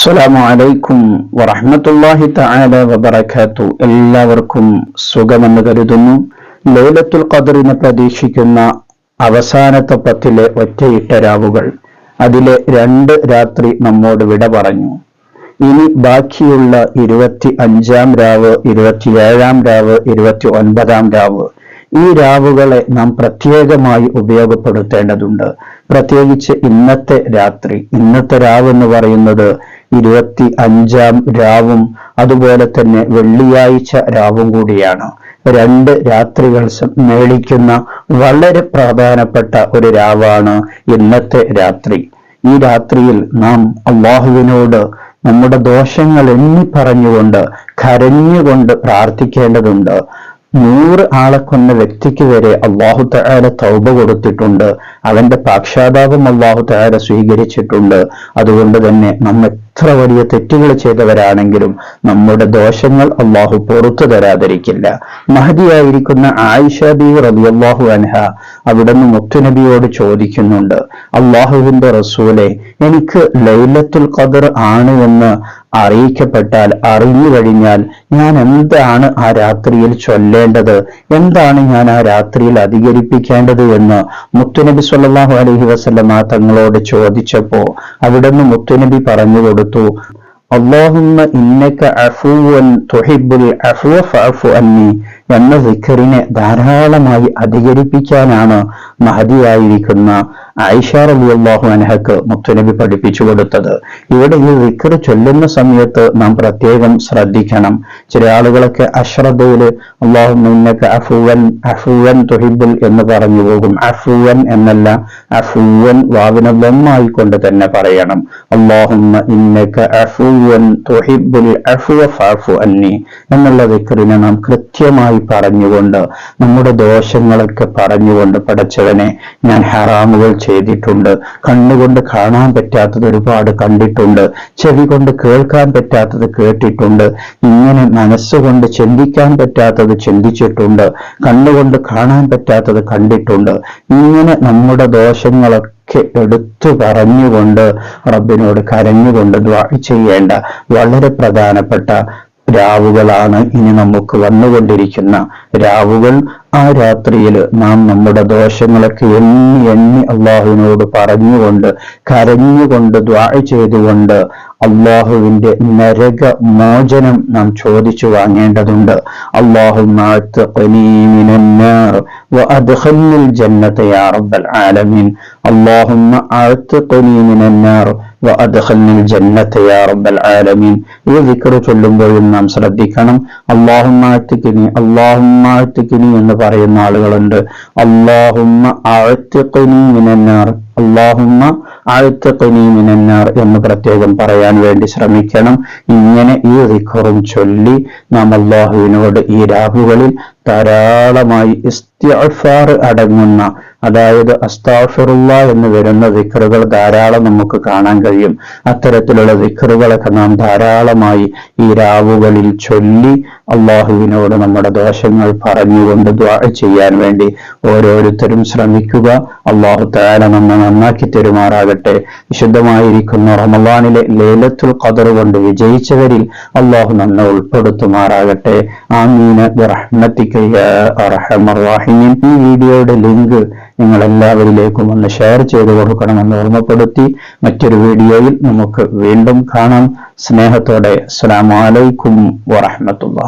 അസ്സലാമു അലൈക്കും വറഹ്മത്തുള്ളാഹി തആല വബറകാത്തു. എല്ലാവർക്കും സുഖമെന്ന് കരുതുന്നു. ലൈലത്തുൽ ഖദറിനെ പ്രതീക്ഷിക്കുന്ന അവസാനത്തെ പത്തിലെ ഒറ്റയിട്ട രാവുകൾ അതിലെ രണ്ട് രാത്രി നമ്മോട് വിട പറഞ്ഞു. ഇനി ബാക്കിയുള്ള ഇരുപത്തി അഞ്ചാം രാവ് ഇരുപത്തിയേഴാം രാവ് ഇരുപത്തി ഒൻപതാം രാവ് ഈ രാവുകളെ നാം പ്രത്യേകമായി ഉപയോഗപ്പെടുത്തേണ്ടതുണ്ട്. പ്രത്യേകിച്ച് ഇന്നത്തെ രാത്രി. ഇന്നത്തെ രാവ് എന്ന് പറയുന്നത് ഇരുപത്തി അഞ്ചാം രാവും അതുപോലെ തന്നെ വെള്ളിയാഴ്ച രാവും കൂടിയാണ്. രണ്ട് രാത്രികൾ മേളിക്കുന്ന വളരെ പ്രധാനപ്പെട്ട ഒരു രാവാണ് ഇന്നത്തെ രാത്രി. ഈ രാത്രിയിൽ നാം അള്ളാഹുവിനോട് നമ്മുടെ ദോഷങ്ങൾ എണ്ണി പറഞ്ഞുകൊണ്ട് കരഞ്ഞുകൊണ്ട് പ്രാർത്ഥിക്കേണ്ടതുണ്ട്. നൂറ് ആളെ കൊന്ന വ്യക്തിക്ക് വരെ അള്ളാഹു തആല തൗബ കൊടുത്തിട്ടുണ്ട്. അവന്റെ പാക്ഷാതാപം അള്ളാഹു തആല സ്വീകരിച്ചിട്ടുണ്ട്. അതുകൊണ്ട് തന്നെ നമ്മ എത്ര വലിയ തെറ്റുകൾ ചെയ്തവരാണെങ്കിലും നമ്മുടെ ദോഷങ്ങൾ അള്ളാഹു പുറത്തു തരാതിരിക്കില്ല. മഹതിയായിരിക്കുന്ന ആയിഷ ബി റബിയല്ലാഹു അൻഹ അവിടുന്ന് മുത്തുനബിയോട് ചോദിക്കുന്നുണ്ട് അള്ളാഹുവിന്റെ റസൂലെ എനിക്ക് ലൈലത്തുൽ ഖദർ ആണ് എന്ന് അറിയിക്കപ്പെട്ടാൽ അറിഞ്ഞു കഴിഞ്ഞാൽ ഞാൻ എന്താണ് ആ രാത്രിയിൽ ചൊല്ലേണ്ടത്? എന്താണ് ഞാൻ ആ രാത്രിയിൽ അധികരിപ്പിക്കേണ്ടത് എന്ന് മുത്തുനബി സല്ലാഹു അലഹി വസ്ലമ തങ്ങളോട് ചോദിച്ചപ്പോ അവിടുന്ന് മുത്തുനബി പറഞ്ഞു കൊടുത്തു അള്ളാഹുമ്മ ഇന്നക അഫൂവൻ തുഹിബുൽ അഫുവ അഫു അന്നി എന്ന സിഖറിനെ ധാരാളമായി അധികരിപ്പിക്കാനാണ് മഹതിയായിരിക്കുന്ന ആയിഷ റബി അള്ളാഹു അനഹക്ക് മുത്തുനബി പഠിപ്പിച്ചു കൊടുത്തത്. ഇവിടെ ഈ വിക്കർ ചൊല്ലുന്ന സമയത്ത് നാം പ്രത്യേകം ശ്രദ്ധിക്കണം. ചില ആളുകളൊക്കെ അശ്രദ്ധയിൽ അള്ളാഹു ഇന്നക അഫുവൻ അഫുവൻ തുഹിബുൽ എന്ന് പറഞ്ഞു പോകും. അഫുവൻ എന്നല്ല അഫുവൻ വാവിനെ കൊണ്ട് തന്നെ പറയണം. അള്ളാഹുമ്മ ഇന്നക അഫുവൻ തുഹിബുൽ അഫുവ ഫാഫു അന്നി എന്നുള്ള വിക്കറിനെ നാം കൃത്യമായി പറഞ്ഞുകൊണ്ട് നമ്മുടെ ദോഷങ്ങളൊക്കെ പറഞ്ഞുകൊണ്ട് പടച്ചവനെ ഞാൻ ഹറാമുകൾ ചെയ്തിട്ടുണ്ട്. കണ്ണുകൊണ്ട് കാണാൻ പറ്റാത്തത് ഒരുപാട് കണ്ടിട്ടുണ്ട്. ചെവി കൊണ്ട് കേൾക്കാൻ പറ്റാത്തത് കേട്ടിട്ടുണ്ട്. ഇങ്ങനെ മനസ്സുകൊണ്ട് ചിന്തിക്കാൻ പറ്റാത്തത് ചിന്തിച്ചിട്ടുണ്ട്. കണ്ണുകൊണ്ട് കാണാൻ പറ്റാത്തത് കണ്ടിട്ടുണ്ട്. ഇങ്ങനെ നമ്മുടെ ദോഷങ്ങളൊക്കെ എടുത്തു പറഞ്ഞുകൊണ്ട് റബ്ബിനോട് കരഞ്ഞുകൊണ്ട് ചെയ്യേണ്ട വളരെ പ്രധാനപ്പെട്ട രാവുകളാണ് ഇനി നമുക്ക് വന്നുകൊണ്ടിരിക്കുന്ന രാവുകൾ. ആ രാത്രിയിൽ നാം നമ്മുടെ ദോഷങ്ങളൊക്കെ എണ്ണി എണ്ണി അള്ളാഹുവിനോട് പറഞ്ഞുകൊണ്ട് കരഞ്ഞുകൊണ്ട് ദ്വാ ചെയ്തുകൊണ്ട് അള്ളാഹുവിന്റെ നരക മോചനം നാം ചോദിച്ചു വാങ്ങേണ്ടതുണ്ട്. അള്ളാഹു അള്ളാഹുമ്മ ആഴ്ത്തുനിമിനാർ ഈ വിക്കറ് ചൊല്ലുമ്പോഴും നാം ശ്രദ്ധിക്കണം. അള്ളാഹുമ്മ അഴത്തിക്കിനി അള്ളാഹുമ്മ അഴത്തിക്കിനി എന്ന് പറയുന്ന ആളുകളുണ്ട്. അള്ളാഹുമ്മ അഴത്തിക്കിനി മിനന്നാർ അള്ളാഹുമ്മ ആഴ്ത്തക്കനി മിനന്നാർ എന്ന് പ്രത്യേകം പറയാൻ വേണ്ടി ശ്രമിക്കണം. ഇങ്ങനെ ഈ റിഖറും ചൊല്ലി നാം അള്ളാഹുവിനോട് ഈ രാഹുകളിൽ ധാരാളമായി ഇസ്തിഫാർ അടങ്ങുന്ന അതായത് അസ്താഫിറുള്ള എന്ന് വരുന്ന വിക്രുകൾ ധാരാളം നമുക്ക് കാണാൻ കഴിയും. അത്തരത്തിലുള്ള വിക്രുകളൊക്കെ നാം ധാരാളമായി ഈ രാവുകളിൽ ചൊല്ലി അള്ളാഹുവിനോട് നമ്മുടെ ദോഷങ്ങൾ പറഞ്ഞുകൊണ്ട് ദ്വാ ചെയ്യാൻ വേണ്ടി ഓരോരുത്തരും ശ്രമിക്കുക. അള്ളാഹു താല നമ്മെ നന്നാക്കി തരുമാറാകട്ടെ. വിശുദ്ധമായിരിക്കുന്ന റമലാനിലെ ലേലത്തുൽ ഖദർ കൊണ്ട് വിജയിച്ചവരിൽ അള്ളാഹു നമ്മെ ഉൾപ്പെടുത്തുമാറാകട്ടെ. ആമീന ഈ വീഡിയോയുടെ ലിങ്ക് നിങ്ങൾ എല്ലാവരിലേക്കും ഒന്ന് ഷെയർ ചെയ്ത് കൊടുക്കണമെന്ന് ഓർമ്മപ്പെടുത്തി മറ്റൊരു വീഡിയോയിൽ നമുക്ക് വീണ്ടും കാണാം. സ്നേഹത്തോടെ. അസ്സലാമലൈക്കും വറഹമത്തുള്ള